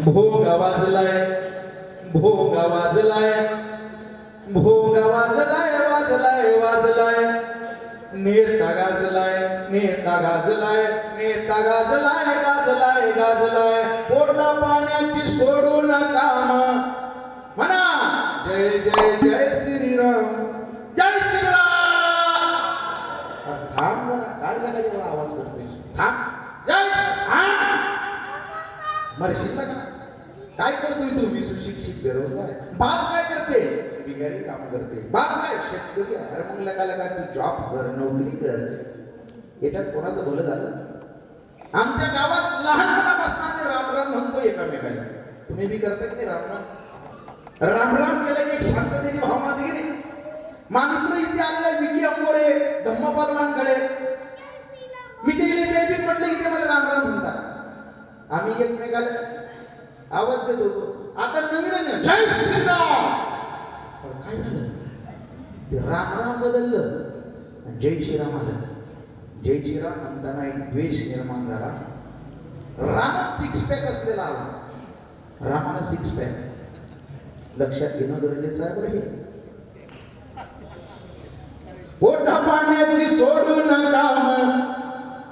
भोग वाजलाय भोगा वाजलाय भोगा वाजलाय वाजलाय वाजलाय नेता गाजलाय नेता गाजलाय नेता गाजलाय गाजलाय गाजलाय पोटा पाण्याची सोडू नका म्हणा. जय जय जय श्रीराम. जय श्रीराम. थांब जरा काय झालं एवढा आवाज करतोय. थांब. जय मरशील का? काय करतोय तू? मी सुशिक्षित बेरोजगार बाप काय करते? बिगारी काम करते. बाप काय? शेतकरी हर अरे मग लगा लगा तू जॉब कर नोकरी कर. याच्यात कोणाचं भलं झालं? आमच्या गावात लहानपणापासून आम्ही राम राम म्हणतो एकामेकाला. तुम्ही बी करता की रामराम? राम राम राम राम केलं की एक शांततेची भावना गेली मामित्र इथे आलेला विकी अंबोरे धम्मपरलानकडे मी ते गेले म्हटलं इथे मला राम आम्ही एकमेकाला आवाज देत होतो. आता नवीन जय श्रीराम! काय झालं? ते राम राम बदललं. जय श्रीराम आलं. जय श्रीराम म्हणताना एक द्वेष निर्माण झाला. रामच सिक्स पॅक असलेला आला. रामाला सिक्स पॅक लक्षात घेणं गरजेचं आहे बरं हे. पोटा पाण्याची सोडू नका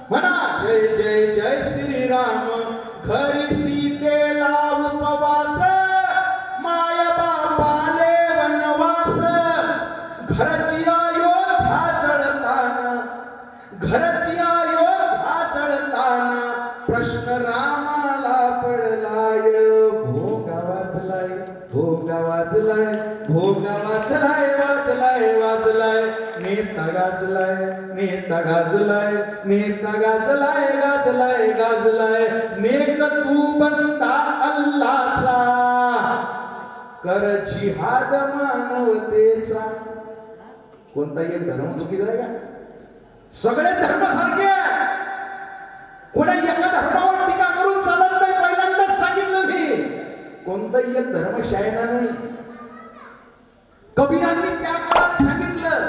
म्हणा जय जय जय श्रीराम. खरी सीतेला उपवास. माय बापाले वनवास. घरची अयोध्या जळताना. घरची अयोध्या जळताना. प्रश्न रामाला पडलाय. भोगा वाजलाय भोगा वाजलाय भोगा वाजलाय वाजलाय वाजलाय. नेता गाजलाय नेता गाजलाय. नेता गाजलाय गाजलाय गाजलाय. नेक तू बंदा अल्लाचा. कर जिहाद मानवतेचा. कोणता एक धर्म चुकीचा आहे का? सगळे धर्म सारखे कोणा एका धर्मावर टीका करून चालत नाही? पहिल्यांदाच सांगितलं मी. कोणताही एक धर्म शायना नाही. कबीरांनी त्या काळात सांगितलं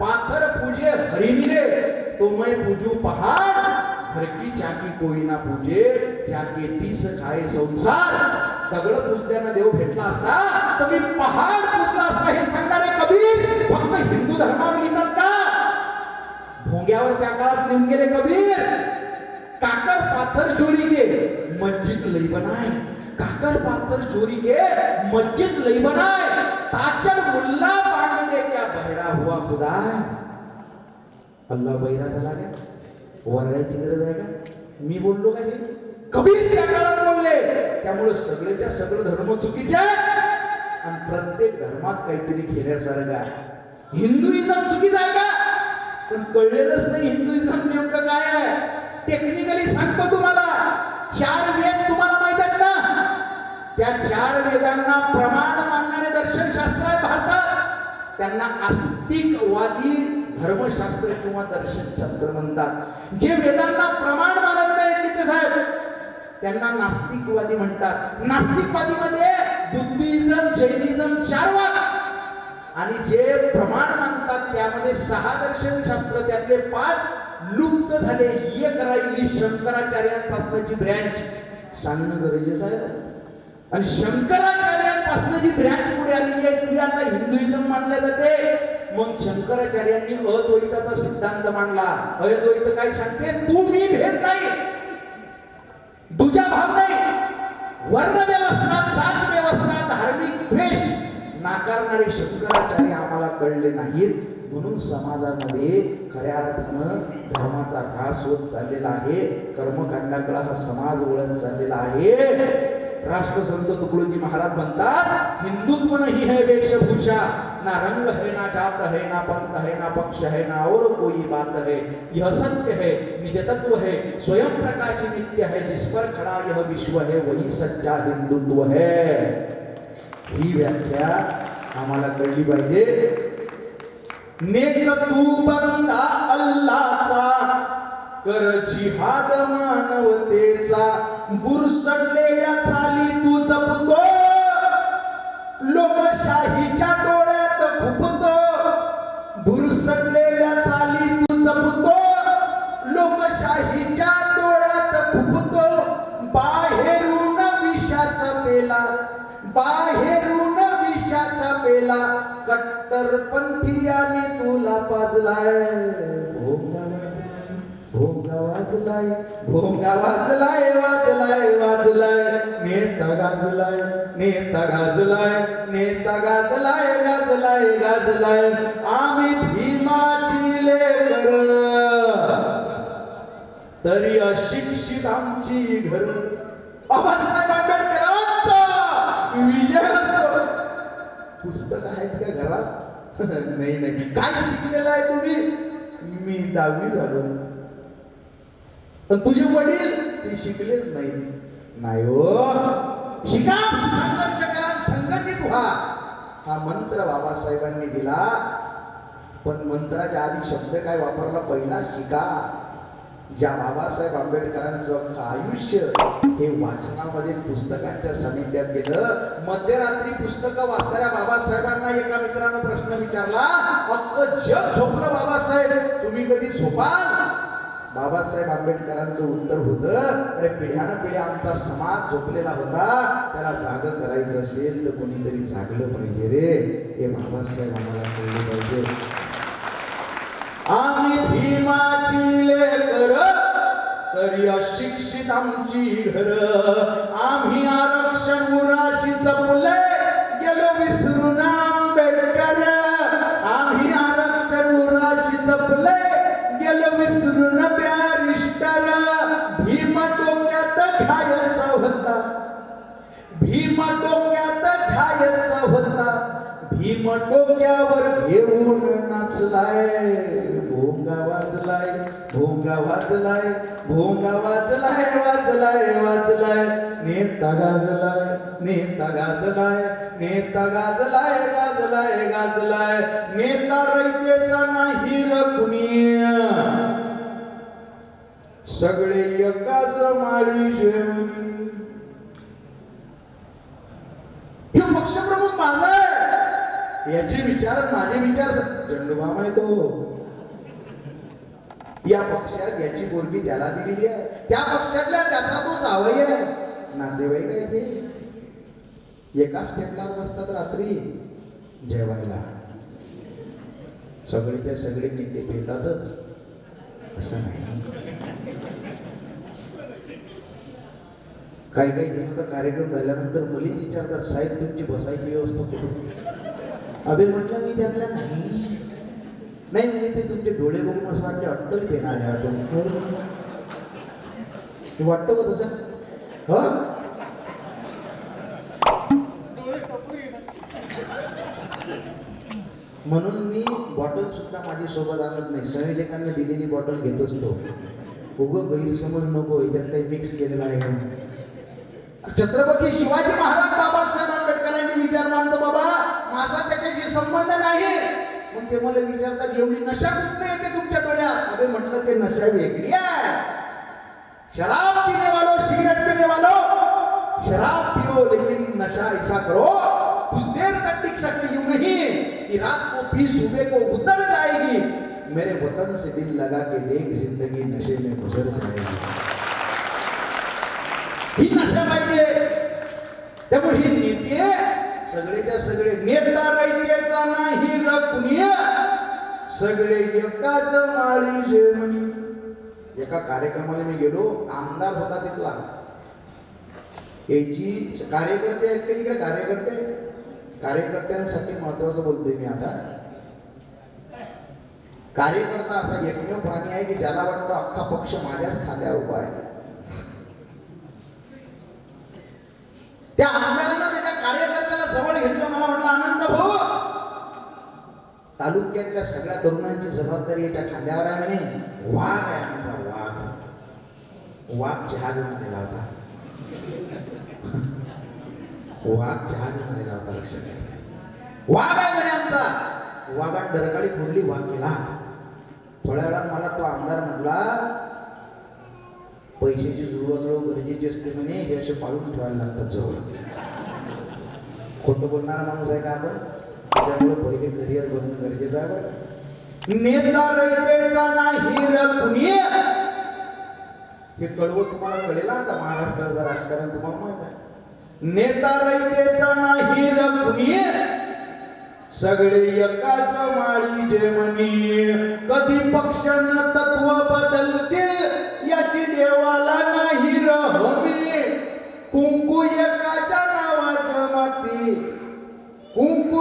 पाथर पूजे हरिमिले. तो मैं पूजू पहाड घर की चाकी कोई ना पूजे चाके पीस खाए संसार। दगड पूजल्यानं देव भेटला असता तर मी पहाड पूजला असता हे सांगणारे कबीर फक्त हिंदू धर्मावर लिहितात का? भोंग्यावर त्या काळात लिहून गेले कबीर. काकर पाथर चोरी के मस्जिद लई बनाय. काकर पाथर चोरी के मस्जिद लई बनाय. ताचर मुल्ला बांध दे क्या बहरा हुआ खुदा. अल्ला बहिरा झाला का? वरडायची गरज आहे का? मी बोललो का हे कबीर त्या काळात बोलले. त्यामुळे सगळेच्या सगळं धर्म चुकीचे आहे आणि प्रत्येक धर्मात काहीतरी घेण्यासारखं आहे. हिंदुइझम चुकीचं आहे का? पण कळलेलंच नाही हिंदुइझम नेमकं काय आहे. टेक्निकली सांगतो तुम्हाला. चार वेद तुम्हाला माहीत आहेत ना? त्या चार वेदांना प्रमाण मानणारे दर्शनशास्त्र आहे भारतात. त्यांना आस्तिकवादी धर्मशास्त्र किंवा दर्शनशास्त्र म्हणतात. जे वेदांना प्रमाण मानत नाहीत तिथे साहेब त्यांना नास्तिकवादी म्हणतात. नास्तिकवादी मध्ये बुद्धिझम जैनिझम चारवाद आणि जे प्रमाण मानतात त्यामध्ये सहा दर्शन शास्त्र त्यातले पाच लुप्त झाले. एक राहिली शंकराचार्यांपासूनची ब्रँच सांगणं गरजेचं आहे. आणि शंकराचार्यांपासून जी ब्रँच पुढे आलेली आहे ती आता हिंदुइझम मानल्या जाते. मग शंकराचार्यांनी अद्वैताचा सिद्धांत मांडला. अद्वैत काय सांगते? तू मी भेद नाही. दुजा भाव नाही. वर्ण व्यवस्था सात व्यवस्था धार्मिक द्वेष नाकारणारे शंकराचार्य आम्हाला कळले नाहीत. म्हणून समाजामध्ये खऱ्या अर्थानं धर्माचा ऱ्हास होत चाललेला आहे. कर्मकांडाकडे हा समाज ओळख चाललेला आहे. राष्ट्रसंत तुकडोजी महाराज म्हणतात हिंदुत्व नहीं है वेशभूषा. ना रंग है ना जात है ना पंथ है ना पक्ष है ना और कोई बात है. यह सत्य है निज तत्व है स्वयं प्रकाश नित्य है जिस पर खड़ा यह विश्व है वही सच्चा हिंदुत्व है. ही व्याख्या आम्हाला कळली पाहिजे. नेक तू बंदा अल्लाचा कर जिहाद मानवतेचा. बुरसटलेल्या चाली तू जपतो लोकशाहीच्या डोळ्यात फुकत भुरसटलेल्या चाली तू जपतो. लोकशाहीच्या डोळ्यात फुकतो बाहेरून विषाचा पेला बाहेरून विषाचा पेला कट्टरपंथीयाने तुला पाजलाय. भोंगा वाजलाय. भोंगा वाजलाय. भोंगा वाजलाय वाजलाय. गाजलाय नेता गाजलाय नेता गाजलाय गाजलाय गाजलाय. आम्ही भीमाची लेकर. तरी अशिक्षित आमची घर. बाबासाहेब आंबेडकरांचा विजय पुस्तक आहेत का घरात? नाही नाही. काय शिकलेलं आहे तुम्ही? मी दहावी झालो. पण तुझे वडील ते शिकलेच नाही. नाही हो. शिका संघर्ष करा संघटित व्हा हा मंत्र बाबासाहेबांनी दिला. पण मंत्राच्या आधी शब्द काय वापरला? पहिला शिका. ज्या बाबासाहेब आंबेडकरांचं आयुष्य हे वाचनामध्ये पुस्तकांच्या सानिध्यात गेलं. मध्यरात्री पुस्तकं वाचणाऱ्या बाबासाहेबांना एका मित्रानं प्रश्न विचारला अख्खं जग झोपलं बाबासाहेब? तुम्ही कधी झोपाल? बाबासाहेब आंबेडकरांचं उत्तर होतं. अरे पिढ्यानं पिढ्या आमचा समाज झोपलेला होता. त्याला जाग करायचं असेल तर कोणीतरी जागलं पाहिजे रे. हे बाबासाहेब आम्हाला कळलं पाहिजे. आम्ही भीमाची लेकर तरी अशिक्षित आमची घर. आम्ही आरक्षण मुराशी जपले गेलो विसर भीम डोक्यात खायचा होता. भीम डोक्यावर घेऊन नाचलाय. भोंगा वाजलाय भोंगा वाजलाय भोंगा वाजलाय वाजलाय वाजलाय. नेता गाजलाय नेता गाजलाय नेता गाजलाय गाजलाय गाजलाय. नेता रयतेचा नाही र कुणी. सगळे एकाच माळी जेवणी. हे पक्षप्रमुख माझा आहे. याचे विचार माझे विचार दंडुबाम येतो. तो या पक्षात याची बोलगी त्याला दिलेली आहे. त्या पक्षातल्या त्याचा तो जावई आहे. नातेवाईक आहे ते? एकाच टेबलावर बसतात रात्री. जेवायला. सगळेच्या सगळे नेते पेतातच असं नाही. काही काही जण तर कार्यक्रम झाल्यानंतर मुली विचारतात साहेब तुमची बसायची व्यवस्था कुठून? अबे म्हटलं मी त्यातल्या नाही. नाही म्हणजे ते तुमचे डोळे बघून असं वाटते अट्टल पेणार आहे अजून वाटतं का तसं? ह? म्हणून मी बॉटल सुद्धा माझी सोबत आणत नाही. संयोजकांना दिलेली बॉटल घेत असतो. उग गैरसमज नको त्यात काही मिक्स केलेलं आहे छत्रपती शिवाजी महाराज बाबासाहेब आंबेडकरांनी विचार मानतो बाबा माझा त्याच्याशी संबंध नाही. पण ते मला विचारतात एवढी नशा कुठली येते तुमच्या डोळ्यात? अरे म्हटलं ते नशा वेगळी आहे. शराब पीने वालो सिगरेट पीने वालो शराब पिओ लेकिन नशा ऐसा करो कुछ देर तक टिक सकते यूं नहीं कि रात को पी सुबह को उतर जाएगी मेरे वतन से दिल लगा के देख जिंदगी नशे में गुजर जाएगी. ही पाहिजे त्यामुळे ही नेते सगळेच्या सगळे नेता रयतेचा नाही र कुणी सगळे एकाच माळी जेवणी एका कार्यक्रमाला मी गेलो आमदार होता तिथला. याची कार्यकर्ते आहेत का इकडे? कार्यकर्ते. कार्यकर्त्यांसाठी महत्वाचं बोलतोय मी आता. कार्यकर्ता असा एकमेव प्राणी आहे की ज्याला वाटतं अख्खा पक्ष माझ्याच खांद्यावर उभा आहे. तालुक्यातल्या सगळ्या तरुणांची जबाबदारी याच्या खांद्यावर आहे म्हणे. वाघ आहे आमचा वाघ. वाघ चहा घेऊन आलेला होता वाघ चहा घेऊन आलेला होता लक्षात घ्या. वाघ आहे म्हणे आमचा. वाघात डरकाळी फोडली वाघ गेला? थोड्या वेळात मला तो आमदार म्हटला पैशाची जुळवाजुळव गरजेची असते म्हणे हे असे पाळून ठेवायला लागतात जवळ. खोटं बोलणारा माणूस आहे का आपण? त्यामुळे पहिले करिअर बनणं गरजेचं आहे बरं नेता रयतेचा नाही र कुणी हे कळवळ तुम्हाला कळेल आता महाराष्ट्राचं राजकारण तुम्हाला माहीत आहे. नेता रयतेचा नाही र कुणी सगळे एकाच माळी जे म्हणी कधी पक्षानं तत्व बदलतील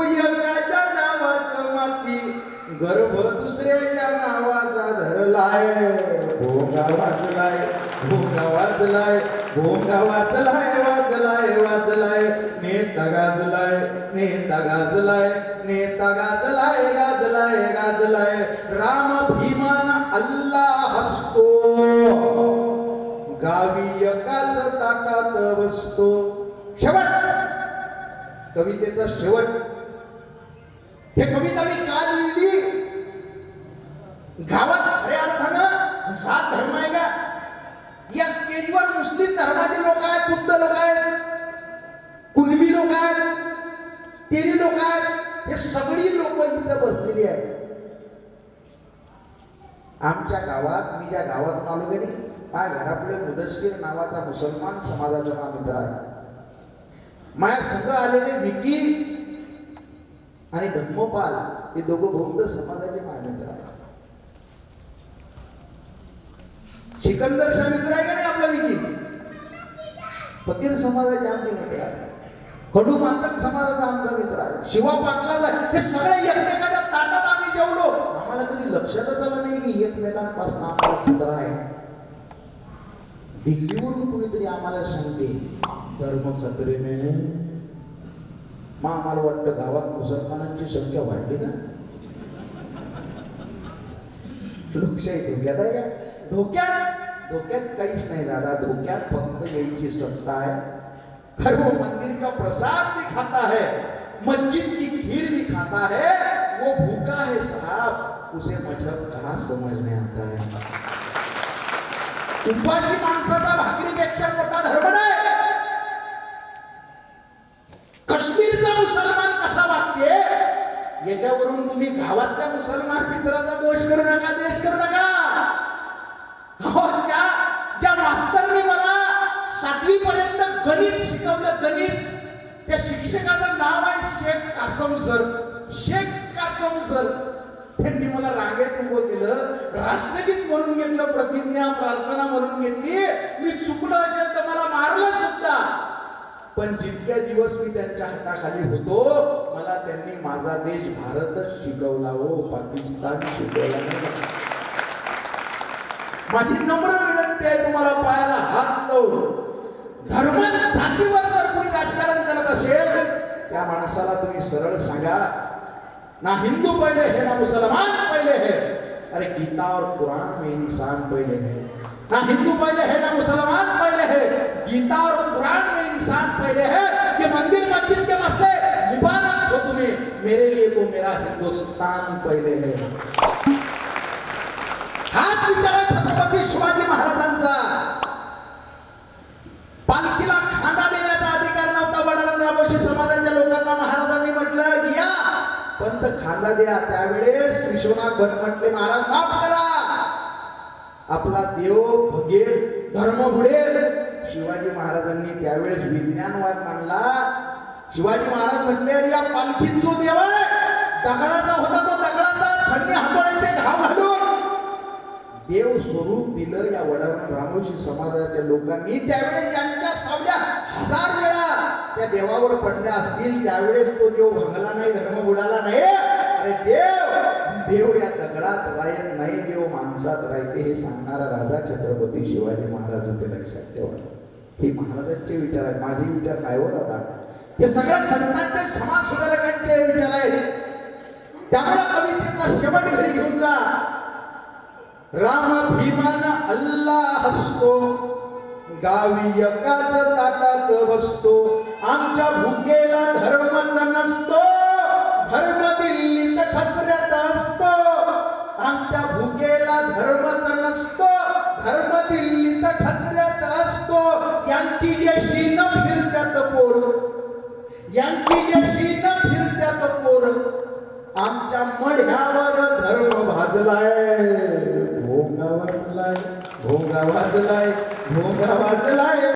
एकाच्या नावाचं माती गर्भ दुसऱ्याच्या नावाचा धरलाय. भोंगा वाजलाय भोंगा वाजलाय भोंगा वाजलाय वाजलाय वाजलाय. नेता गाजलाय नेता गाजलाय नेता गाजलाय गाजलाय गाजलाय. राम भीमान अल्ला हसतो. गावी एकाच ताटात बसतो. शेवट कवितेचा शेवट. हे कविता मी का लिहिली गावात खऱ्या अर्थानं सात धर्म आहे का या स्टेजवर मुस्लिम धर्माचे लोक आहेत बुद्ध लोक आहेत कुणबी लोक आहेत तेरी लोक आहेत हे सगळी लोक इथं बसलेली आहेत. आमच्या गावात मी ज्या गावातून आलो की नाही माझ्या घरापुढे मुदस्कीर नावाचा मुसलमान समाजाचा मित्र आहे. माझ्या सगळं आलेले विकी आणि धम्मपाल हे दोघं बौद्ध समाजाचे मान्यता मित्र आहे मित्र आहे का नाही आपला विकी? फकीर समाजाचे आमचे मित्र आहे खडू मांतक समाजाचा आमचा मित्र आहे. शिवा पाटलाचा हे सगळे एकमेकाच्या ताटात आम्ही जेवलो. आम्हाला कधी लक्षातच आलं नाही की एकमेकांपासून आम्हाला खतरा आहे. दिल्लीवरून कुणीतरी आम्हाला सांगते धर्म खतरेने मग आम्हाला वाटतं गावात मुसलमानांची संख्या वाढली का लोकशाही धोक्यात आहे का? धोक्यात धोक्यात काहीच नाही दादा. धोक्यात फक्त यायची सत्ता है हर वो मंदिर का प्रसाद भी खाता है? मस्जिद की खीर भी खाता है? वो भूखा है साहब. उसे मज़हब कहा समझ में आता है? उपाशी माणसाचा भाकरीपेक्षा मोठा धर्म नाही. गावातल्या मुसलमान मित्राचा दोष करू नका द्वेष करू नका. अहो, ज्या ज्या मास्तरने मला सातवी पर्यंत गणित शिकवलं गणित त्या शिक्षकाचं नाव आहे शेख कासम सर. शेख कासम सर. त्यांनी मला रागेत उभं केलं राष्ट्रगीत म्हणून घेतलं प्रतिज्ञा प्रार्थना म्हणून घेतली. मी चुकलो असेल तर मला मारलं सुद्धा. पण जितक्या दिवस मी त्यांच्या हाताखाली होतो मला त्यांनी माझा देश भारतच शिकवला हो पाकिस्तान शिकवला नाही माझी नम्र विनंती आहे तुम्हाला पायाला हात लावून. धर्म जातीवर जर कोणी राजकारण करत असेल त्या माणसाला तुम्ही सरळ सांगा ना हिंदू पहिले है ना मुसलमान पहिले है. अरे गीता और कुरान में इंसान पहिले है। ना हिंदू पहले है ना मुसलमान पहले है. गीता और कुरान में इंसान पहले है. ये मंदिर मस्जिद के मसले मुबारक हो तुम्हें. मेरे लिए तो मेरा हिंदुस्तान पहले है. हाच विचार छत्रपती शिवाजी महाराजांचा. पालखीला खांदा देण्याचा अधिकार नव्हता. वडार रामोशी समाजाच्या लोकांना महाराजांनी म्हटलं या पंत खांदा द्या. त्यावेळेस विश्वनाथ भट म्हटले महाराज माफ करा. आपला देव भगेल धर्म बुडेल. शिवाजी महाराजांनी त्यावेळेस विज्ञानवाद मांडला. शिवाजी महाराज म्हटले अरे या पालखीत जो देव आहे दगडाचा होता तो दगडाचा छन्नी हातोड्याचे घाव घालून. देव स्वरूप दिलं या वडार रामोशी समाजाच्या लोकांनी. त्यावेळेस यांच्या सावल्या हजार वेळा त्या देवावर पडल्या असतील. त्यावेळेस तो देव भांगला नाही धर्म बुडाला नाही. अरे देव देव या दगडात राहत नाही देव माणसात राहते हे सांगणारा राजा छत्रपती शिवाजी महाराज होते लक्षात ठेवा. हे महाराजांचे विचार आहेत. माझे विचार नाही हो दादा? हे सगळ्या संतांचे समाज सुधारकांचे विचार आहेत. त्यामुळे कवितेचा शेवट घरी घेऊन जा. राम भीमान अल्लाह हसतो. गावी एकाच ताटात बसतो. आमच्या भुकेला धर्माचा नसतो. धर्म दिल्लीत खतऱ्यात असत. आमच्या भुकेला धर्मच नसतो. धर्म दिल्लीत खतऱ्यात असतो. यांची यशी न फिरत्यात पोर. यांची यशी न फिरत्यात पोर. आमच्या मढ्यावर धर्म भाजलाय. भोंगा वाजलाय भोंगा वाजलाय भोंगा वाजलाय